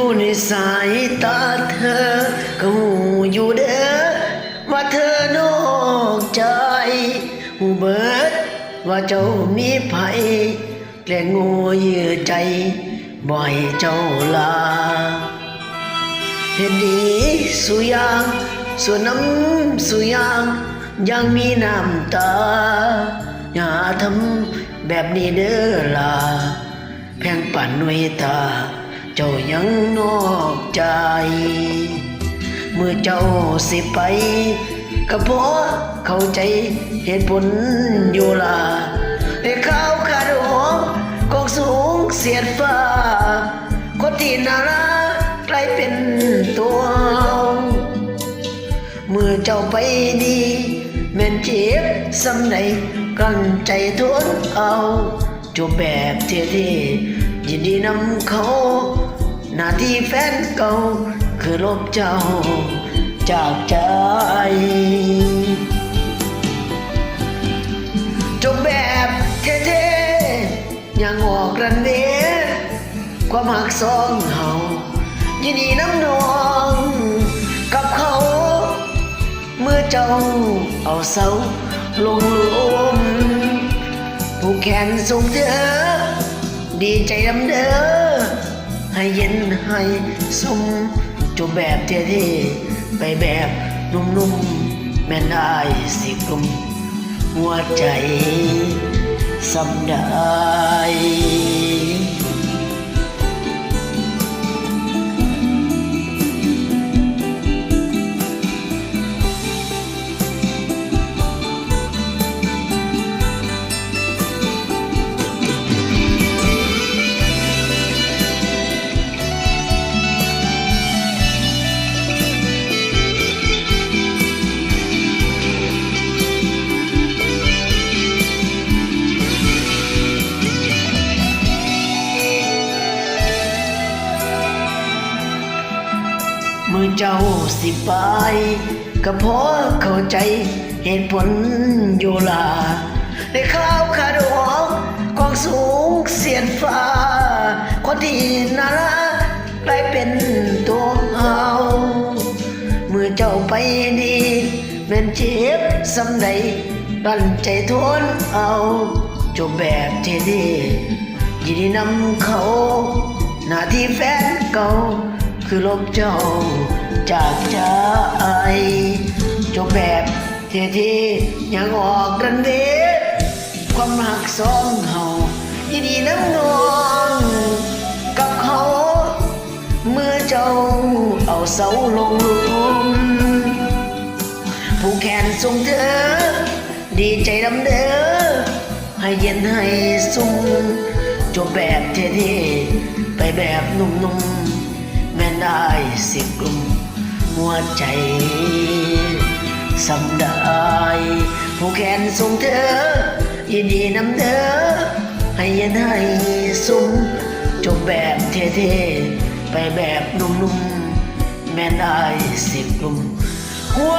ด้วยสายตาเธอ ก็หูอยู่เด้อว่าเธอนอกใจหูเบิดว่าเจ้ามีภัยแกล้งโง่เยื่อใจ บ่อยเจ้าลาเห็นดีสุยางส่วนน้ำสุยางยังมีน้ำตา อย่าทำแบบนี้เด้อล่ะแพงปั่นไว้ตา เจ้ายังนอกใจ เมื่อเจ้าสิไปก็เพาะเข้าใจเหตุผลอยู่ละได้ข้าวขาดหอมกองสูงเสียดฟ้าคนที่น่ารักกลายเป็นตัวเอาเมื่อเจ้าไปดีแม่นเจ็บสำไหนกลั้นใจทวนเอาจบแบบเท่ๆ ยินดีนำเขา หน้าที่แฟนเก่า คือลบเจ้า จากใจ จบแบบเท่ๆยังออกรันเดความหักสองเฮายินดีน้ำนอง กับเขา เมื่อเจ้าเอาเสาลงลุมผู้แขนส่งเธอ ดีใจดำเด้อให้เย็นให้สุ่มจบแบบเท่ๆไปแบบนุ่มๆ แม่นายสิกลมหัวใจสำได้ มื่อเจ้าสิไปก็เพราะเข้าใจเหตุผลอยู่ลาได้ข้าวขาดหอกกองสูงเสียนฟ้า คนที่น่ารักกลายเป็นตัวเอาเมื่อเจ้าไปดีแม่นเจ็บสำใดรันใจทนเอาจบแบบเท่ดียินดีนำเขา หน้าที่แฟนเก่า คือลบเจ้าจากใจจบแบบเท่ๆยังออกกันเดความหักสองเฮายินดีน้ำนองกับเขาเมื่อเจ้าเอาเสาลงลุมผู้แขนส่งเธอ ดีใจดำเด้อให้เย็นให้สุ่มจบแบบเท่ๆไปแบบนุ่มๆ ได้สิกลุ่มหัวใจสำได้ผู้แขนส่งเธอ ยินดีนำเธอ ให้ยันให้สุ่มจบแบบเท่ๆ ไปแบบนุ่มๆ แม่นได้สิกลุ่มหัว